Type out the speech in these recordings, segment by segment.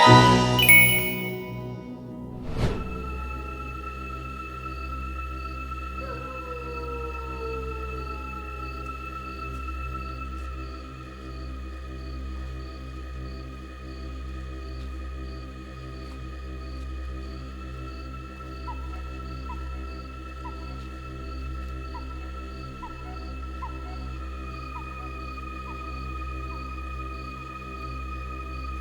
ล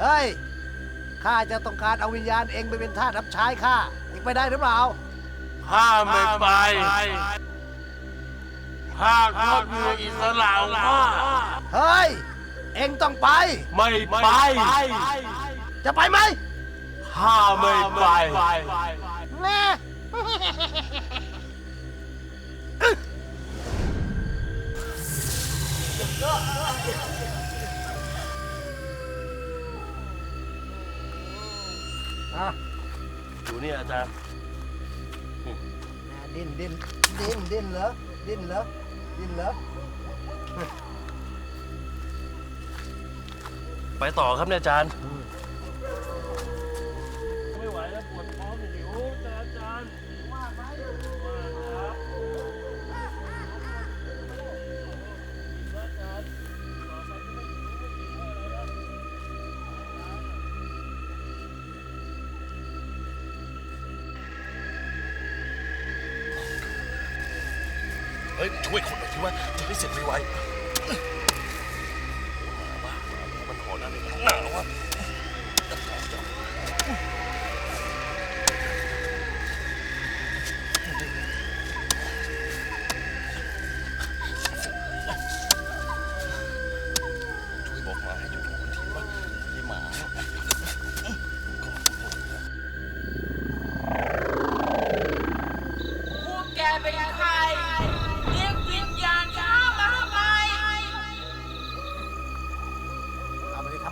เฮ้ย ข้าจะต้องการเอาวิญญาณเองไปเป็นทาสรับใช้ข้า เองไปได้หรือเปล่าข้าไม่ไปข้าครอบครัวอิสระของข้าเฮ้ย เองต้องไป ไม่ไปจะไปไหมข้าไม่ไป แน่ อะอยู่นี่อาจารย์แน่ดิ้นดิ้นดิ้นดิ้นเหรอดิ้นเหรอดิ้นเหรอไปต่อครับเนี่ยอาจารย์ไม่ เฮ้ยช่วยคนหน่อยที่ว่าจะได้เสร็จไวๆ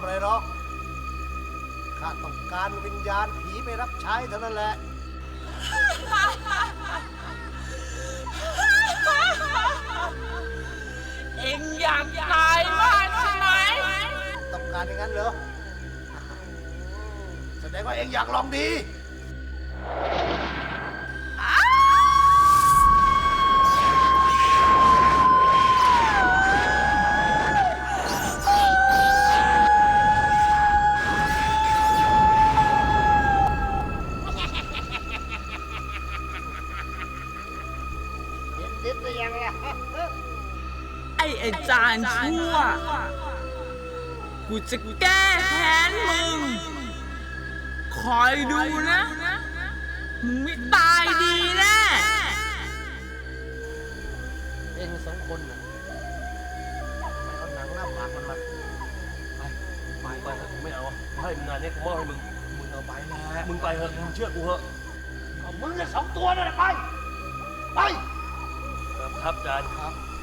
อะไรหรอก ข้าต้องการวิญญาณผีไปรับใช้เท่านั้นแหละ เอ็งอยากตายมากใช่ไหม ต้องการอย่างนั้นเหรอ แสดงว่าเองอยากลองดี เห็นดิบหรือยังล่ะไอ้อาจารย์ชั่ว กูจะแก้แค้นมึง คอยดูนะ มึงไม่ตายดีแน่ เองสองคนน่ะไปเอาหนังหน้าผากมันมาไปไปเถอะไม่เอาให้มึงงานนี้กูมอบให้มึงมึงเอาไปแหละมึงไปเถอะมึงเชื่อกูเถอะเอามึงเนี่ยสองตัวนั่นแหละไป ไปครับ ครับอาจารย์ครับ